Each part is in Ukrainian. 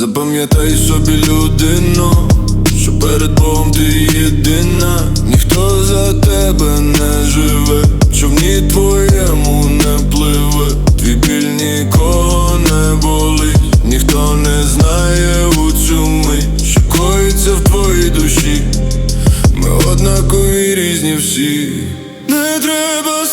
Запам'ятай собі людину, що перед Богом ти єдина, ніхто за тебе не живе, човні твоєму не пливе, твій біль нікого не болить, ніхто не знає у цю мить, що коїться в твоїй душі. Ми однакові різні всі. Не треба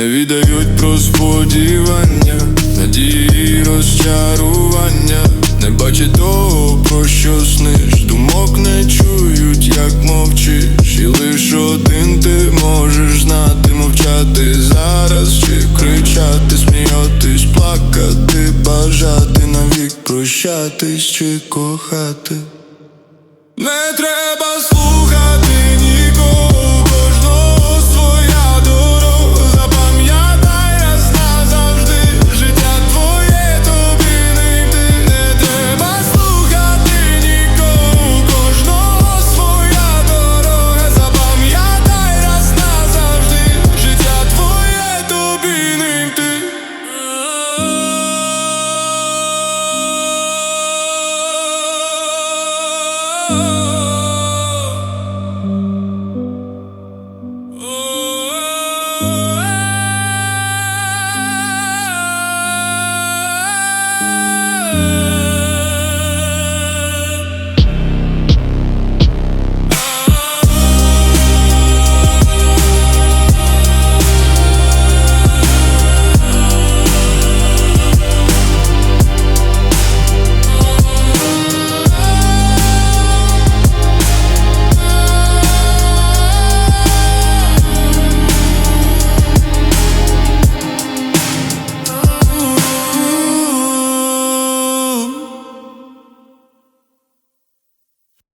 Не віддають про сподівання, надії, розчарування, не бачать того, про що сниш, думок не чують, як мовчиш, і лиш один ти можеш знати, мовчати зараз чи кричати, сміятись, плакати, бажати навік прощатись чи кохати. Не